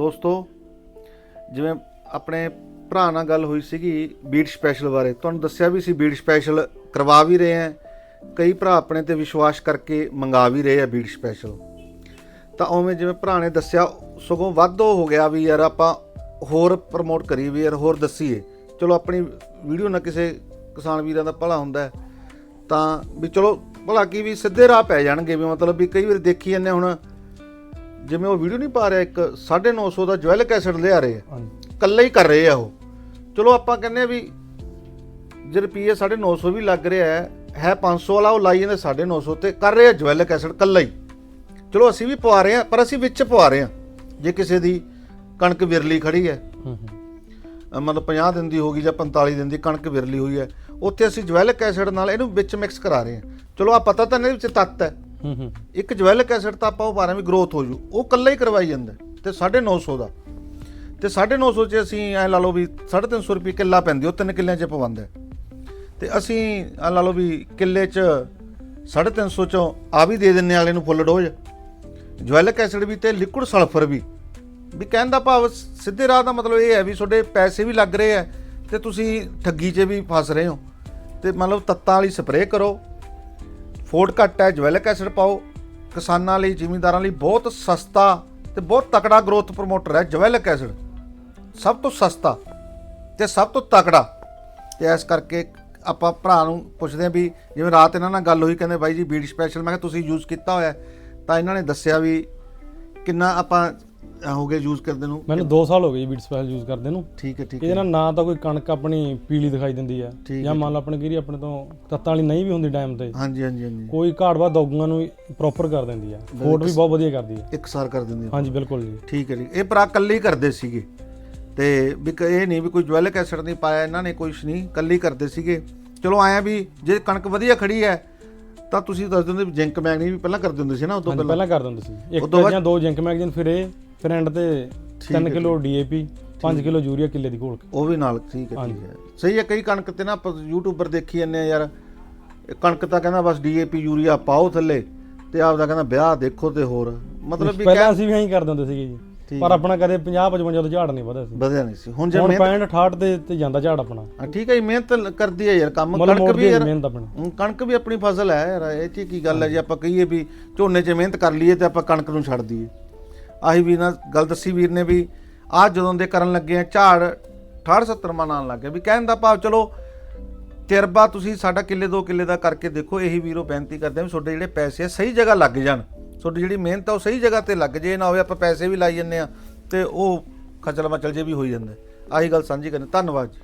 ਦੋਸਤੋ, ਜਿਵੇਂ ਆਪਣੇ ਭਰਾ ਨਾਲ ਗੱਲ ਹੋਈ ਸੀਗੀ ਬੀਟ ਸਪੈਸ਼ਲ ਬਾਰੇ, ਤੁਹਾਨੂੰ ਦੱਸਿਆ ਵੀ ਸੀ ਬੀਟ ਸਪੈਸ਼ਲ ਕਰਵਾ ਵੀ ਰਹੇ ਆ ਕਈ ਭਰਾ ਆਪਣੇ ਤੇ ਵਿਸ਼ਵਾਸ ਕਰਕੇ ਮੰਗਾ ਵੀ ਰਹੇ ਆ ਬੀਟ ਸਪੈਸ਼ਲ। ਤਾਂ ਉਵੇਂ ਜਿਵੇਂ ਭਰਾ ਨੇ ਦੱਸਿਆ, ਸਗੋਂ ਵਾਧੋ ਹੋ ਗਿਆ ਵੀ ਯਾਰ ਆਪਾਂ ਹੋਰ ਪ੍ਰਮੋਟ ਕਰੀਏ ਵੀ ਯਾਰ, ਹੋਰ ਦੱਸੀਏ। ਚਲੋ ਆਪਣੀ ਵੀਡੀਓ ਨਾ ਕਿਸੇ ਕਿਸਾਨ ਵੀਰਾਂ ਦਾ ਭਲਾ ਹੁੰਦਾ ਤਾਂ ਵੀ ਚਲੋ, ਭਲਾ ਕੀ ਵੀ ਸਿੱਧੇ ਰਾਹ ਪੈ ਜਾਣਗੇ, ਵੀ ਮਤਲਬ ਵੀ ਕਈ ਵਾਰ ਦੇਖੀ ਜਾਂਦੇ ਹੁਣ ਜਿਵੇਂ ਉਹ ਵੀਡੀਓ ਨਹੀਂ ਪਾ ਰਿਹਾ ਇੱਕ 950 ਦਾ ਜਵੈਲਕ ਐਸਿਡ ਲਿਆ ਰਹੇ ਆ। ਕੱਲਾ ਹੀ ਕਰ ਰਹੇ ਆ ਉਹ। ਚਲੋ ਆਪਾਂ ਕਹਿੰਦੇ ਆ ਵੀ ਜੇ ਰੁਪਈਏ 950 ਵੀ ਲੱਗ ਰਿਹਾ ਹੈ ਹੈ 500 ਵਾਲਾ ਉਹ ਲਾਈ ਜਾਂਦੇ 950 ਤੇ ਕਰ ਰਹੇ ਆ ਜਵੈਲਕ ਐਸਿਡ ਕੱਲਾ ਹੀ। ਚਲੋ ਅਸੀਂ ਵੀ ਪਵਾ ਰਹੇ ਆ ਪਰ ਅਸੀਂ ਵਿੱਚ ਪਵਾ ਰਹੇ ਆ ਜੇ ਕਿਸੇ ਦੀ ਕਣਕ ਵਿਰਲੀ ਖੜੀ ਹੈ ਮਤਲਬ 50 ਦਿਨ ਦੀ ਹੋ ਗਈ ਜਾਂ 45 ਦਿਨ ਦੀ ਕਣਕ ਵਿਰਲੀ ਹੋਈ ਹੈ ਉੱਥੇ ਅਸੀਂ ਜਵੈਲਕ ਐਸਿਡ ਨਾਲ ਇਹਨੂੰ ਵਿੱਚ ਮਿਕਸ ਕਰਾ ਰਹੇ ਹਾਂ। ਚਲੋ ਆ ਪਤਾ ਤਾਂ ਨਹੀਂ ਵਿੱਚ ਤੱਤ ਹੈ। ਹੂੰ ਹੂੰ। ਇੱਕ ਜਵੈਲਕ ਐਸਿਡ ਤਾਂ ਆਪਾਂ ਉਹ ਪਾ ਰਹੇ ਵੀ ਗਰੋਥ ਹੋ ਜੂ, ਉਹ ਕੱਲਾ ਹੀ ਕਰਵਾਈ ਜਾਂਦਾ ਹੈ, ਤੇ 950 ਦਾ। ਤੇ 950 ਚ ਅਸੀਂ ਐ ਲਾ ਲਓ ਵੀ 350 ਰੁਪਏ ਕਿੱਲਾ ਪੈਂਦੀ ਉਹ ਤਿੰਨ ਕਿੱਲਿਆਂ ਚ ਪਵਾਉਂਦਾ ਹੈ। ਤੇ ਅਸੀਂ ਐ ਲਾ ਲਓ ਵੀ ਕਿੱਲੇ ਚ 350 ਚੋਂ ਆ ਵੀ ਦੇ ਦਿੰਨੇ ਵਾਲੇ ਨੂੰ ਫੁੱਲ ਡੋਜ਼। ਜਵੈਲਕ ਐਸਿਡ ਵੀ ਤੇ ਲਿਕੁਇਡ ਸਲਫਰ ਵੀ। ਵੀ ਕਹਿਣ ਦਾ ਭਾਵ ਸਿੱਧੇ ਰਾਹ ਦਾ ਮਤਲਬ ਇਹ ਹੈ ਵੀ ਤੁਹਾਡੇ ਪੈਸੇ ਵੀ ਲੱਗ ਰਹੇ ਆ ਤੇ ਤੁਸੀਂ ਠੱਗੀ 'ਚ ਵੀ ਫਸ ਰਹੇ ਹੋ। ਤੇ ਮਤਲਬ ਤੱਤਾਂ ਵਾਲੀ ਸਪਰੇਅ ਕਰੋ। ਫੋਰਡ ਘੱਟ ਹੈ, ਜਵੈਲਿਕ ਐਸਿਡ ਪਾਓ। ਕਿਸਾਨਾਂ ਲਈ, ਜ਼ਿਮੀਂਦਾਰਾਂ ਲਈ ਬਹੁਤ ਸਸਤਾ ਤੇ ਬਹੁਤ ਤਕੜਾ ਗਰੋਥ ਪ੍ਰਮੋਟਰ ਹੈ ਜਵੈਲਿਕ ਐਸਿਡ। ਸਭ ਤੋਂ ਸਸਤਾ ਤੇ ਸਭ ਤੋਂ ਤਕੜਾ। ਤੇ ਇਸ ਕਰਕੇ ਆਪਾਂ ਭਰਾ ਨੂੰ ਪੁੱਛਦੇ ਹਾਂ ਵੀ ਜਿਵੇਂ ਰਾਤ ਇਹਨਾਂ ਨਾਲ ਗੱਲ ਹੋਈ, ਕਹਿੰਦੇ ਬਾਈ ਜੀ ਬੀਡ ਸਪੈਸ਼ਲ ਮੈਂ ਕਿਹਾ ਤੁਸੀਂ ਯੂਜ਼ ਕੀਤਾ ਹੋਇਆ ਤਾਂ ਇਹਨਾਂ ਨੇ ਦੱਸਿਆ ਵੀ ਕਿੰਨਾ ਆਪਾਂ ਅਹ, ਹੋ ਗਏ ਯੂਜ਼ ਕਰਦੇ ਨੂੰ ਮੈਨੂੰ 2 ਸਾਲ ਹੋ ਗਏ ਜੀ ਬੀਟ ਸਪੈਸ਼ਲ ਯੂਜ਼ ਕਰਦੇ ਨੂੰ। ਠੀਕ ਹੈ ਠੀਕ ਇਹਦੇ ਹੈ ਨਾਲ ਨਾ ਤਾਂ ਕੋਈ ਕਣਕ ਆਪਣੀ ਪੀਲੀ ਦਿਖਾਈ ਦਿੰਦੀ ਆ ਠੀਕ ਜਾਂ ਮੰਨ ਲਾ ਆਪਣੇ ਕਿਰੀ ਆਪਣੇ ਤੋਂ ਤੱਤਾਂ ਵਾਲੀ ਨਹੀਂ ਵੀ ਹੁੰਦੀ ਟਾਈਮ ਤੇ। ਹਾਂਜੀ ਹਾਂਜੀ ਹਾਂਜੀ। ਕੋਈ ਘਾੜਵਾ ਦੋਗੂਆਂ ਨੂੰ ਪ੍ਰੋਪਰ ਕਰ ਦਿੰਦੀ ਆ। ਫੋਟ ਵੀ ਬਹੁਤ ਵਧੀਆ ਕਰਦੀ ਆ। ਇਕਸਾਰ ਕਰ ਦਿੰਦੇ ਹੋ। ਹਾਂਜੀ ਬਿਲਕੁਲ ਜੀ। ਠੀਕ ਹੈ ਜੀ। ਇਹ ਭਰਾ ਕੱਲੇ ਹੀ ਕਰਦੇ ਸੀਗੇ। ਤੇ ਵੀ ਕ- ਇਹ ਨਹੀਂ ਵੀ ਕੋਈ ਜਵੈਲਕ ਐਸਿਡ ਨਹੀਂ ਪਾਇਆ ਇਹਨਾਂ ਨੇ ਕੁਛ ਨਹੀਂ ਕੱਲੇ ਕਰਦੇ ਸੀਗੇ। ਚਲੋ ਆਇਆ ਵੀ ਜੇ ਕਣਕ ਵਧੀਆ ਖੜੀ ਹੈ ਤਾਂ ਤੁਸੀਂ ਦੱਸ ਦਿੰਦੇ ਵੀ ਜਿੰਕ ਮੈਗਨੀ ਵੀ ਪਹਿਲਾਂ ਕਰਦੇ ਹੁੰਦੇ ਸੀ ਨਾ ਉਦੋਂ ਹਾਂਜੀ ਪਹਿਲਾਂ? ਪਹਿਲਾਂ ਕਰ ਦਿੰਦੇ ਸੀ। ਇੱਕ ਉਦੋਂ ਬਾਅਦ- ਜਾਂ ਦੋ ਜਿੰਕ ਮੈਗਜ਼ੀਨ ਫਿਰ ਇਹ ਫਿਰ ਐਂਡ ਤੇ 3 ਕਿਲੋ ਡੀਏਪੀ 5 ਕਿਲੋ ਯੂਰੀਆ ਕਿੱਲੇ ਦੀ ਘੋਲ ਕੇ। ਉਹ ਵੀ ਨਾਲ ਠੀਕ ਹੈ ਠੀਕ ਹੈ। ਸਹੀ ਹੈ ਕਈ ਕਣਕ ਤੇ ਨਾ ਆਪਾਂ ਯੂਟਿਊਬਰ ਦੇਖੀ ਜਾਂਦੇ ਆ ਯਾਰ। ਕਣਕ ਤਾਂ ਕਹਿੰਦਾ ਬਸ ਡੀਏਪੀ ਯੂਰੀਆ ਪਾਓ ਥੱਲੇ ਤੇ ਆਪਦਾ ਕਹਿੰਦਾ ਵਿਆਹ ਦੇਖੋ ਤੇ ਹੋਰ। ਮਤਲਬ ਵੀ ਪਹਿਲਾਂ ਅਸੀਂ ਵੀ ਐਂ ਹੀ ਕਰ ਦਿੰਦੇ ਸੀਗੇ ਜੀ। ਪਰ ਆਪਣਾ ਕਦੇ 50 55 ਤੋਂ ਝਾੜ ਨਹੀਂ ਵਧਿਆ ਸੀ। ਵਧਿਆ ਨਹੀਂ ਸੀ। ਹੁਣ ਜੇ ਮਿਹਨਤ 65 68 ਤੇ ਤੇ ਜਾਂਦਾ ਝਾੜ ਆਪਣਾ। ਹਾਂ, ਠੀਕ ਹੈ ਜੀ ਮਿਹਨਤ ਕਰਦੀ ਹੈ ਯਾਰ ਕੰਮ। ਕਣਕ ਵੀ ਯਾਰ ਮਿਹਨਤ ਆਪਣੀ। ਹੁਣ ਕਣਕ ਵੀ ਆਪਣੀ ਫਸਲ ਹੈ ਯਾਰ। ਇਹ ਚ ਕੀ ਗੱਲ ਹੈ ਜੇ ਆਪਾਂ ਕਹੀਏ ਵੀ ਝੋਨੇ 'ਚ ਮਿਹਨਤ ਕਰ ਲਈਏ ਤੇ ਆਪਾਂ ਕਣਕ ਨੂੰ ਛੱਡ ਦਈਏ। ਆਹੀ ਵੀ ਨਾ ਗੱਲ ਦੱਸੀ ਵੀਰ ਨੇ ਵੀ ਆਹ ਜਦੋਂ ਦੇ ਕਰਨ ਲੱਗੇ ਆ, ਝਾੜ 68 70 ਮਨ ਆਉਣ ਲੱਗੇ ਵੀ ਕਹਿਣ ਦਾ ਭਾਵ ਚਲੋ ਤਜਰਬਾ ਤੁਸੀਂ ਸਾਡਾ ਕਿੱਲੇ ਦੋ ਕਿੱਲੇ ਦਾ ਕਰਕੇ ਦੇਖੋ, ਇਹੀ ਵੀਰੋ ਬੇਨਤੀ ਕਰਦੇ ਆ ਵੀ ਤੁਹਾਡੇ ਜਿਹੜੇ ਪੈਸੇ ਆ, ਸਹੀ ਜਗ੍ਹਾ ਲੱਗ ਜਾਣ। ਤੁਹਾਡੀ ਜਿਹੜੀ ਮਿਹਨਤ ਆ, ਉਹ ਸਹੀ ਜਗ੍ਹਾ ਤੇ ਲੱਗ ਜੇ, ਨਾ ਹੋਵੇ ਆਪਾਂ ਪੈਸੇ ਵੀ ਲਾਈ ਜੰਨੇ ਆ ਤੇ ਉਹ ਖਚਲ ਮਚਲ ਜੇ ਵੀ ਹੋਈ ਜਾਂਦਾ। ਆਹੀ ਗੱਲ ਸਾਂਝੀ ਕਰਨੀ। ਧੰਨਵਾਦ ਜੀ।